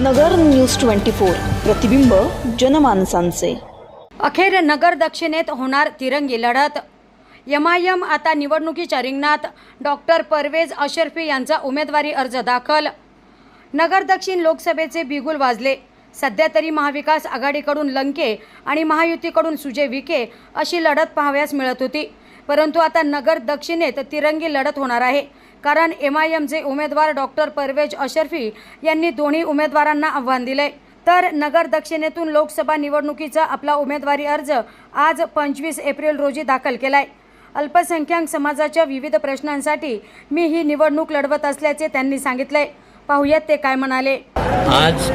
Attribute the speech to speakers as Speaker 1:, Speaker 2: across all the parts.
Speaker 1: नगर news twenty four. प्रतिबिंब जनमानसांचे.
Speaker 2: अखेर नगर दक्षिणेत होणार तिरंगी लढत. यमायम आता निवडणुकीच्या रिंगणात. डॉक्टर परवेज अशरफी यांचा उमेदवारी अर्ज दाखल. नगर दक्षिण लोकसभेचे बिगुल वाजले. सध्या तरी महाविकास आघाडीकडून लंके आणि महायुतीकडून सुजय विखे अशी लढत पाहावयास मिळत होती. परंतु आता नगर दक्षिणेत तिरंगी लढत होणार आहे. कारण एम आय एमचे उमेदवार डॉक्टर परवेज अशरफी यांनी दोन्ही उमेदवारांना आव्हान दिले तर नगर दक्षिणेतून लोकसभा निवडणुकीचा आपला उमेदवारी अर्ज आज पंचवीस एप्रिल रोजी दाखल केलाय. अल्पसंख्याक समाजाच्या विविध प्रश्नांसाठी मी ही निवडणूक लढवत असल्याचे त्यांनी सांगितले पाहुयात ते काय म्हणाले.
Speaker 3: आज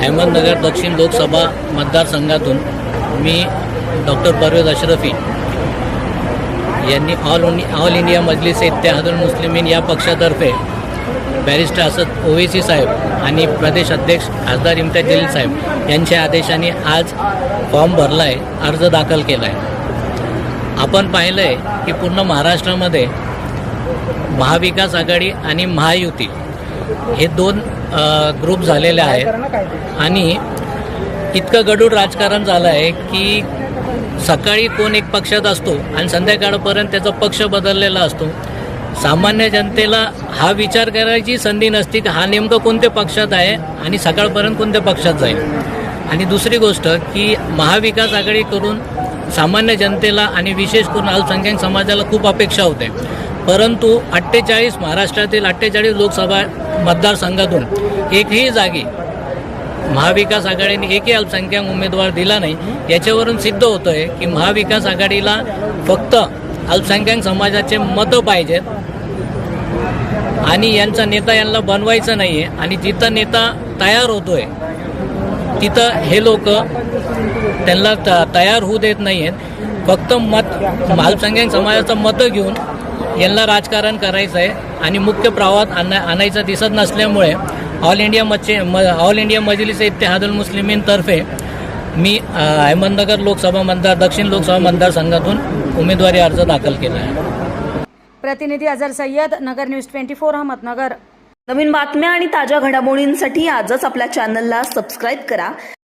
Speaker 3: अहमदनगर दक्षिण लोकसभा मतदारसंघातून मी डॉक्टर परवेज अशरफी यांनी all all India Majlis Ittehadul Muslimeen या पक्षातर्फे बॅरिस्टर असद ओवेसी साहेब आणि प्रदेश अध्यक्ष खासदार इम्तियाज जलील साहेब यांच्या आदेशाने आज फॉर्म भरला आहे अर्ज दाखल केला आहे आपण पाहिलं आहे की पूर्ण महाराष्ट्रामध्ये महाविकास आघाडी आणि महायुती हे दोन ग्रुप झालेले आहेत. आणि इतकं गडूळ राजकारण झालं आहे की सकाळी कोण एक पक्षात असतो आणि संध्याकाळपर्यंत त्याचा पक्ष बदललेला असतो. सामान्य जनतेला हा विचार करायची संधी नसती की हा नेमकं कोणत्या पक्षात आहे आणि सकाळपर्यंत कोणत्या पक्षात जाईल. आणि दुसरी गोष्ट की महाविकास आघाडी करून सामान्य जनतेला आणि विशेष करून अल्पसंख्याक समाजाला खूप अपेक्षा होते. परंतु अठ्ठेचाळीस महाराष्ट्रातील अठ्ठेचाळीस लोकसभा मतदारसंघातून एकही जागी महाविकास आघाडीने एकही अल्पसंख्याक उमेदवार दिला नाही. याच्यावरून सिद्ध होतं आहे की महाविकास आघाडीला फक्त अल्पसंख्याक समाजाचे मतं पाहिजेत. आणि यांचा नेता यांना बनवायचा नाही आहे आणि जिथं नेता तयार होतोय तिथं हे लोक त्यांना त तयार होऊ देत नाही आहेत फक्त मत अल्पसंख्याक समाजाचं मतं घेऊन यांना राजकारण करायचं आहे आणि मुख्य प्रवाहात आणा आणायचं दिसत नसल्यामुळे ऑल इंडिया मच्चे म ऑल इंडिया मजलिस इत्तेहादुल मुस्लिमींतर्फे मी अहमदनगर लोकसभा मतदार दक्षिण लोकसभा मतदारसंघातून उमेदवारी अर्ज दाखल केला आहे.
Speaker 2: प्रतिनिधी Azhar Sayyad Nagar news twenty four Ahmednagar.
Speaker 1: नवीन बातम्या आणि ताज्या घडामोडींसाठी आजच आपल्या चॅनलला सबस्क्राईब करा.